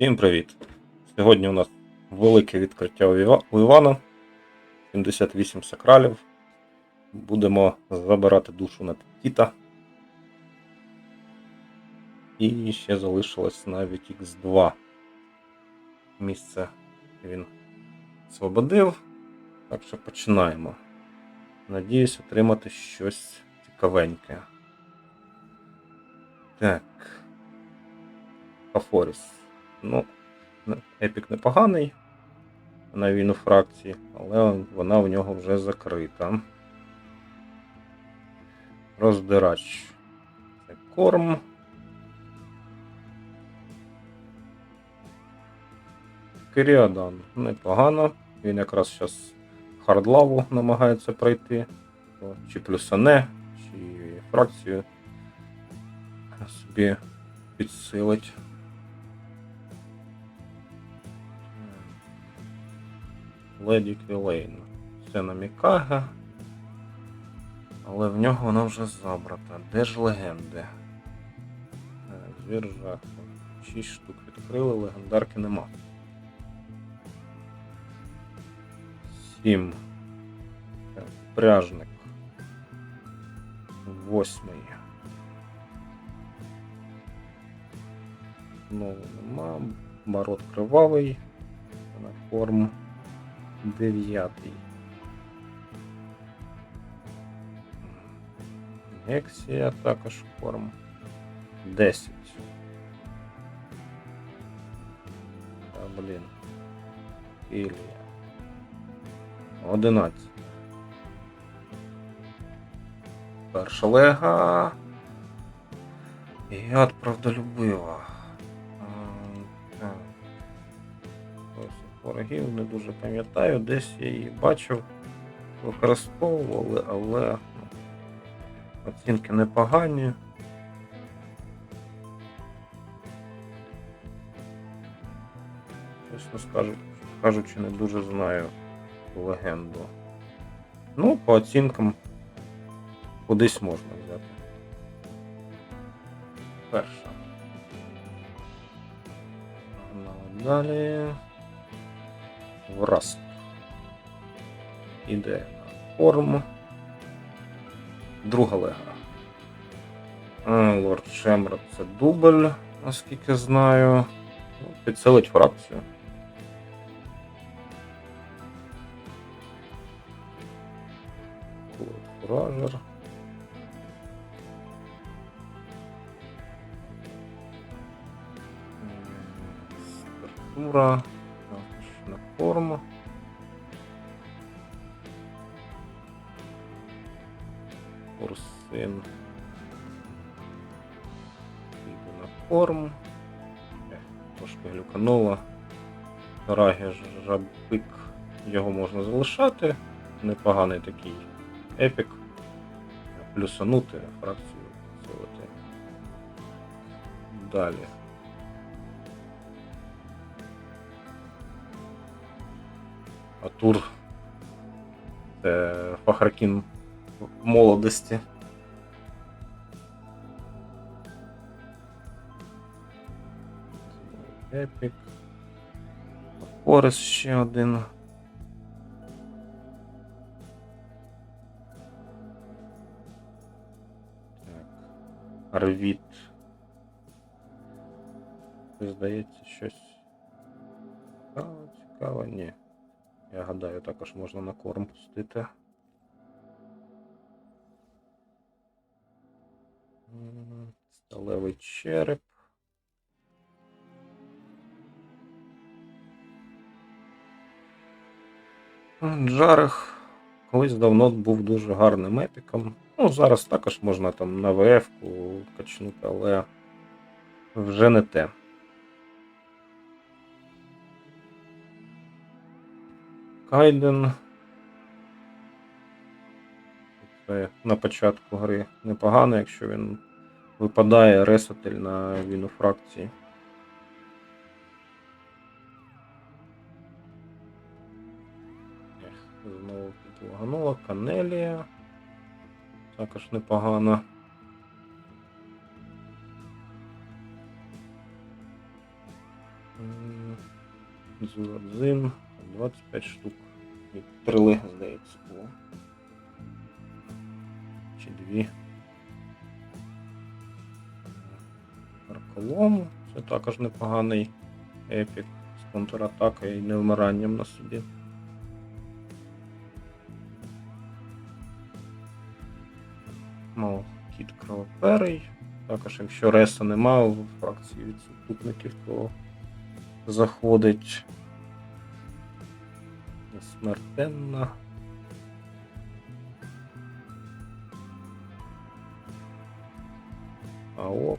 Всім привіт! Сьогодні у нас велике відкриття у Івана. 78 сакралів. Будемо забирати душу на Тіта. І ще залишилось навіть X2. Місце він освободив. Так що починаємо. Надіюсь отримати щось цікавеньке. Так. Фафоріс. Ну, епік непоганий на війну фракції, але вона в нього вже закрита. Роздирач. Це корм. Киріадан непогано. Він якраз зараз хардлаву намагається пройти. Чи плюсане, чи фракцію собі підсилить. Леді Квілейн. Це на Мікага. Але в нього вона вже забрата. Де ж легенди? Е, Звір жаху. 6 штук відкрили, легендарки нема. 7. Пряжник. Восьмий. Знову нема. Барот кривавий. На корм. Дев'ятий. Гексія також корм. Десять. Та блін. Ілія. Одинадцять. Перша лега. Яд правдолюбива. Так. Ворогів не дуже пам'ятаю, десь я її бачив, використовували, але ну, оцінки непогані. Чесно кажучи, не дуже знаю легенду. Ну, по оцінкам кудись можна взяти. Перша. Далі. Враз. Іде на форму. Друга лега. Лорд Шемрод це дубль, наскільки знаю. Ну, Підсилить фракцію. Лорд Фуражер. Структура. На форму. Курсин. Йду на форму. Е, Трошки глюкануло. Рагі жабик. Його можна залишати. Непоганий такий епік. Плюсанути фракцію. Далі. Атур. Це Фахракін молодості. Епік. Порис ще один. Так. Арвіт. Здається, щось. Цікаво, цікаво, ні. Я гадаю, також можна на корм пустити. Сталевий череп. Джарах колись давно був дуже гарним епіком. Ну, зараз також можна там на ВФ-ку качнути, але вже не те. Кайден. Це на початку гри непогано, якщо він випадає ресатель на війну фракції. Знову підлаганула. Канелія. Також непогано. М, Зурадзин, 25 штук. І три лиги, здається, було. Чи дві. Арколом. Це також непоганий епік з контратакою і невмиранням на собі. Мов кіт кровоперий. Також, якщо реса немає в фракції відсутників, то заходить смертенна. А от.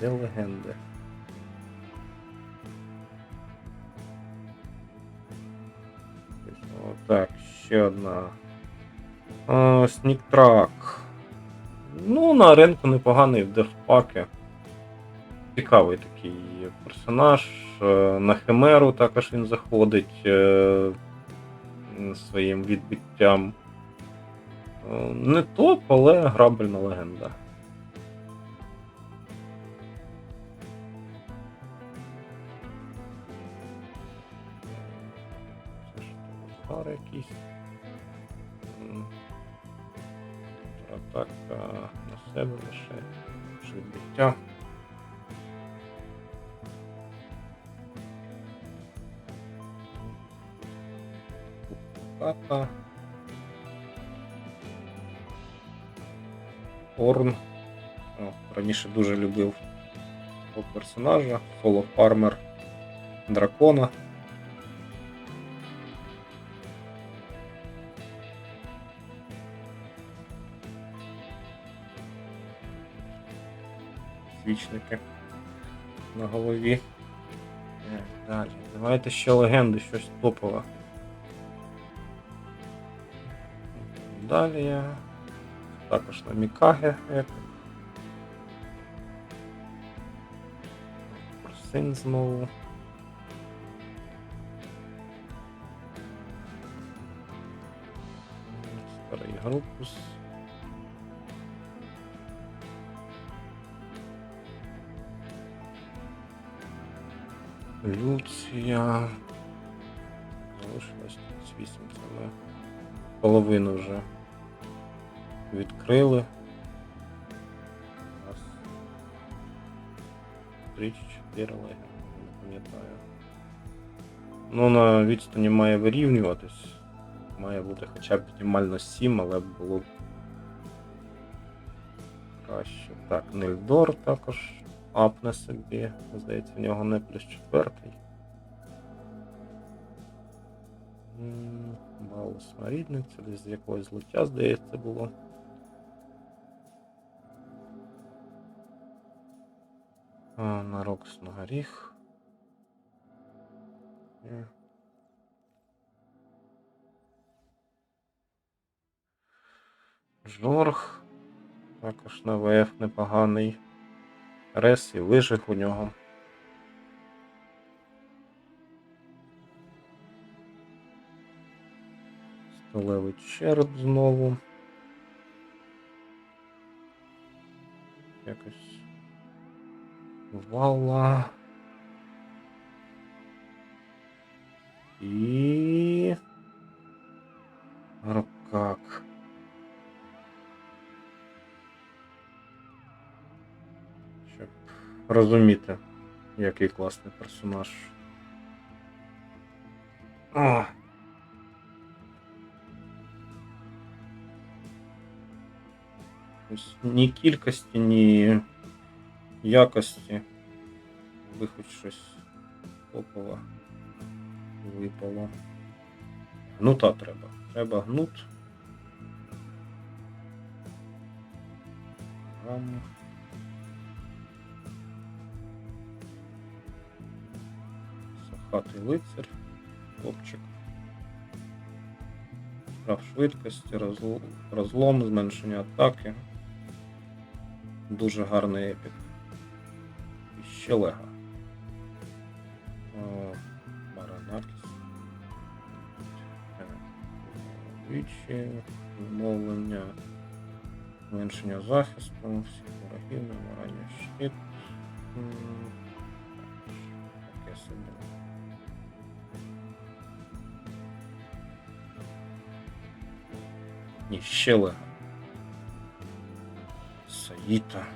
Де легенди? Так, ще одна. Сніктрак. Ну, на ринку непоганий в дефпаки. Цікавий такий персонаж. Е, На Химеру також він заходить е, своїм відбиттям. Е, Не топ, але грабельна легенда. Це там, Удар якийсь. Атака на себе лише відбиття. Ката. Орн. Раніше дуже любив цього персонажа. Соло фармер дракона. Свічники на голові. Так, Далі. Давайте ще легенди, щось топове. Далі. Також на епік. Просин знову. Старий групус. Люція. Залишилось 38 саме. Половину вже відкрили. Раз. Три чи чотири леги, не пам'ятаю. Ну, на відстані має вирівнюватись. Має бути хоча б мінімально 7, але було краще. Так, Нельдор також апне собі. Здається, в нього не плюс четвертий. М, Балус Марідник, це десь з якогось злиття, здається, було. На Рокс на горіх. Жорг. Також на ВФ непоганий. Рес і вижиг у нього. Сталевий череп знову. Якось. Вала. І. Рокак. Щоб розуміти, який класний персонаж. А. Ось ні кількості, ні якості. Ви хоч щось топове випало. Гнута треба. Треба гнут. Гам. Сахатий лицар. Хлопчик. Прав швидкості, розлом, зменшення атаки. Дуже гарний епік. І ще лега. О, Маранакіс. Е, Вічі, відмовлення. Зменшення захисту, всіх ворогів, намагання щит. Таке собі. Ні, ще лего. Саїта.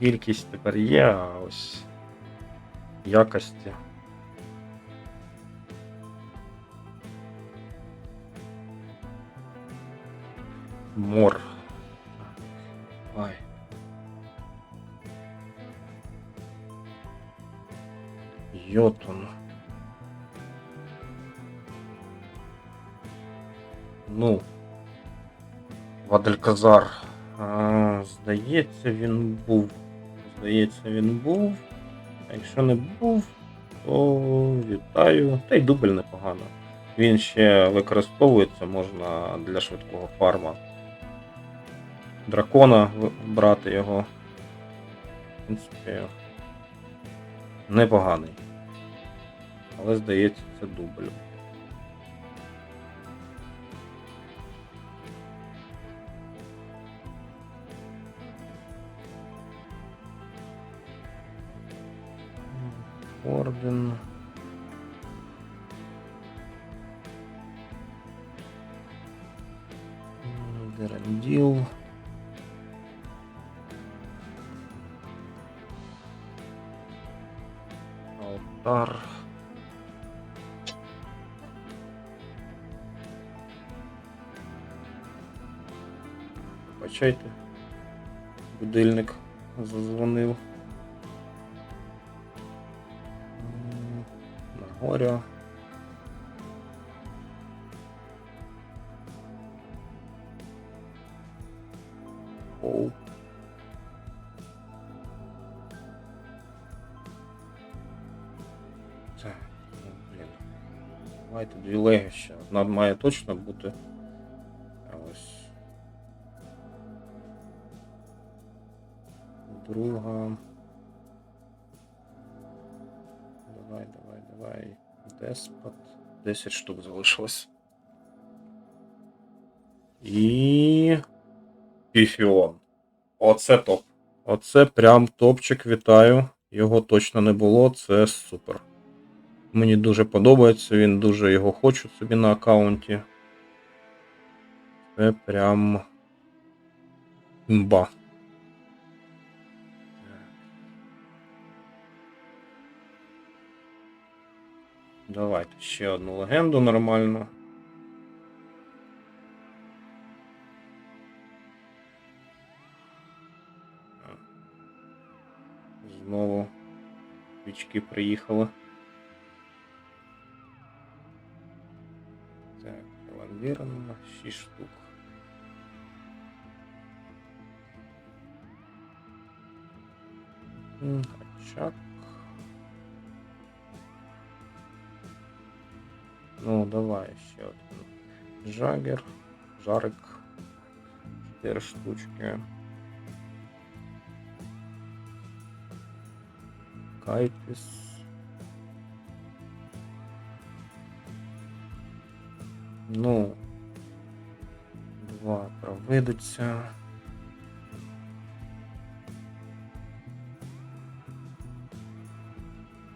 Кількість тепер є, а ось якості. Мор. Ай. Йотун. Ну. Вадальказар. А, здається, він був. Здається, він був. А якщо не був, то вітаю. Та й дубль непогано. Він ще використовується, можна для швидкого фарма. Дракона брати його. В принципі, непоганий. Але здається, це дубль. орден. Геральдил. Алтар. Почайте. Будильник зазвонил. Горя. Оу. Так, ну, блін. Давайте дві леги ще. Одна має точно бути. Ось. Друга. Деспот. 10 штук залишилось. І. Піфіон. Оце топ. Оце прям топчик, вітаю. Його точно не було, це супер. Мені дуже подобається, він дуже його хочу собі на аккаунті. Це прям. Імба. Давайте ще одну легенду нормальну. Знову свічки приїхали. Так, Елангірна, 6 штук. М, Ну, давай ще один. Жагер, жарик. 4 штучки. Кайтис. Ну. Два провидиться.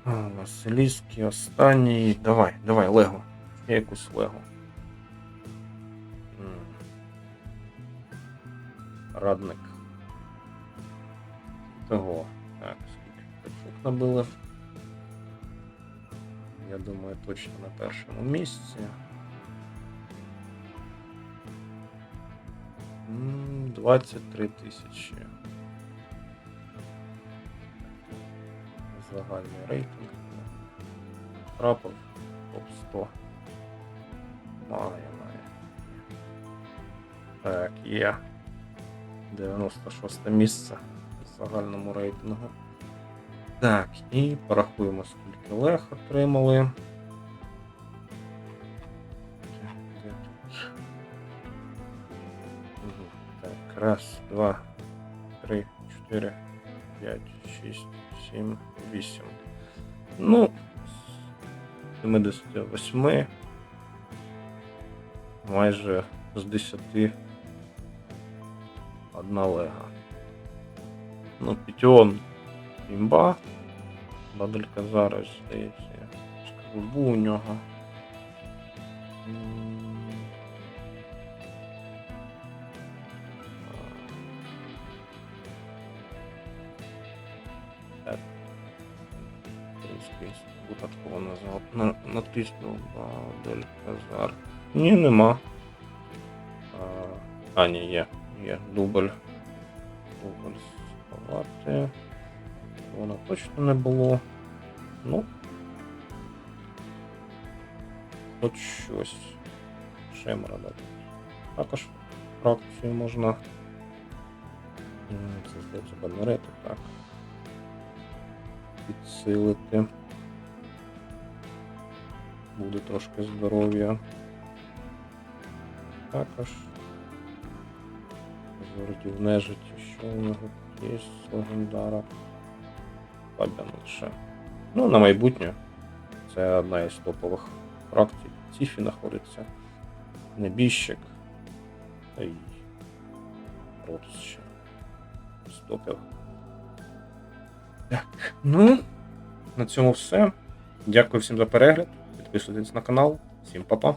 А, Василійський останній. Давай, давай, Лего. Якусь Лего. Радник. Того. Так, скільки пачок набили. Я думаю, точно на першому місці. М, 23 тисячі. Загальний рейтинг. Прапор топ 100. Має, має. Так, є. 96 місце в загальному рейтингу. Так, і порахуємо, скільки лег отримали. Так, раз, два, три, чотири, п'ять, шість, сім, вісім. Ну, 78. Майже з 10 одна лега. Ну, Пітіон імба. Баделька зараз, здається. Скажу, у нього. Так. Трішки випадково назвав. Ні, нема. А, ні, є. Є. Дубль. Дубль сховати. Воно точно не було. Ну. Хоч щось. Шемра дати. Також фракцію можна. Це здається банерети, так. Підсилити. Буде трошки здоров'я. Також. Зворотів нежиті, що у нього тут є з легендара. Фабіан лише. Ну, на майбутнє. Це одна із топових фракцій. Тіфі знаходиться. Небіжчик. Та й Ротс ще. З топів. Так, ну, на цьому все. Дякую всім за перегляд. Підписуйтесь на канал. Всім па-па.